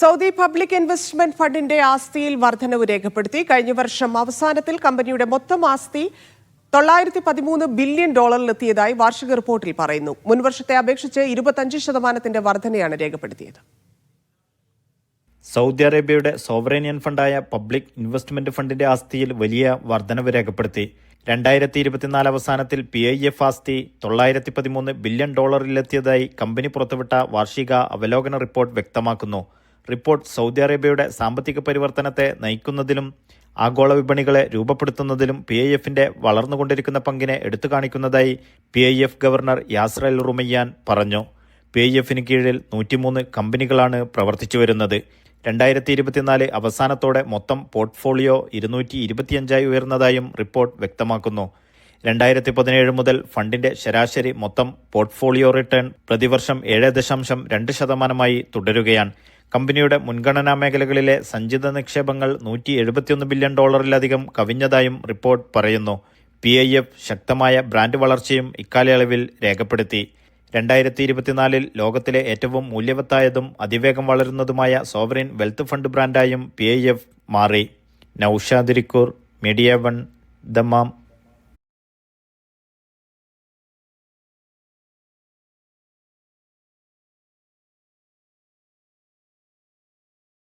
Saudi public investment ഫണ്ടിന്റെ ആസ്തിയിൽ വർധനവ് രേഖപ്പെടുത്തി. കഴിഞ്ഞ വർഷം അവസാനത്തിൽ കമ്പനിയുടെ മൊത്തം ആസ്തി തൊള്ളായിരത്തി പതിമൂന്ന് ബില്യൺ ഡോളറിലെത്തിയതായി വാർഷിക റിപ്പോർട്ടിൽ പറയുന്നു. മുൻവർഷത്തെ അപേക്ഷിച്ച് ഇരുപത്തഞ്ച് ശതമാനത്തിന്റെ വർധനയാണ് രേഖപ്പെടുത്തിയത്. സൗദി അറേബ്യയുടെ സോവറേനിയൻ ഫണ്ടായ പബ്ലിക് ഇൻവെസ്റ്റ്മെന്റ് ഫണ്ടിന്റെ ആസ്തിയിൽ വലിയ വർധനവ് രേഖപ്പെടുത്തി. രണ്ടായിരത്തി ഇരുപത്തിനാല് അവസാനത്തിൽ പി ഐ എഫ് ആസ്തി തൊള്ളായിരത്തി പതിമൂന്ന് ബില്യൺ ഡോളറിലെത്തിയതായി കമ്പനി പുറത്തുവിട്ട വാർഷിക അവലോകന റിപ്പോർട്ട് വ്യക്തമാക്കുന്നു. റിപ്പോർട്ട് സൗദി അറേബ്യയുടെ സാമ്പത്തിക പരിവർത്തനത്തെ നയിക്കുന്നതിലും ആഗോള വിപണികളെ രൂപപ്പെടുത്തുന്നതിലും പി ഐ എഫിന്റെ വളർന്നുകൊണ്ടിരിക്കുന്ന പങ്കിനെ എടുത്തു കാണിക്കുന്നതായി P I F governor Yasir Al Rumayyan പറഞ്ഞു. പി ഐ എഫിന് കീഴിൽ നൂറ്റിമൂന്ന് കമ്പനികളാണ് പ്രവർത്തിച്ചു വരുന്നത്. രണ്ടായിരത്തി ഇരുപത്തിനാല് അവസാനത്തോടെ മൊത്തം പോർട്ട്ഫോളിയോ ഇരുന്നൂറ്റി ഇരുപത്തിയഞ്ചായി ഉയർന്നതായും റിപ്പോർട്ട് വ്യക്തമാക്കുന്നു. രണ്ടായിരത്തി പതിനേഴ് മുതൽ ഫണ്ടിന്റെ ശരാശരി മൊത്തം പോർട്ട്ഫോളിയോ റിട്ടേൺ പ്രതിവർഷം ഏഴ് ദശാംശം രണ്ട് ശതമാനമായി തുടരുകയാണ്. കമ്പനിയുടെ മുൻഗണനാ മേഖലകളിലെ സഞ്ചിത നിക്ഷേപങ്ങൾ നൂറ്റി എഴുപത്തിയൊന്ന് ബില്യൺ ഡോളറിലധികം കവിഞ്ഞതായും റിപ്പോർട്ട് പറയുന്നു. പി ഐ എഫ് ശക്തമായ ബ്രാൻഡ് വളർച്ചയും ഇക്കാലയളവിൽ രേഖപ്പെടുത്തി. രണ്ടായിരത്തി ഇരുപത്തിനാലിൽ ലോകത്തിലെ ഏറ്റവും മൂല്യവത്തായതും അതിവേഗം വളരുന്നതുമായ സോവറിൻ വെൽത്ത് ഫണ്ട് ബ്രാൻഡായും പി ഐ എഫ് മാറി. Naushad Irikkur media one Dammam.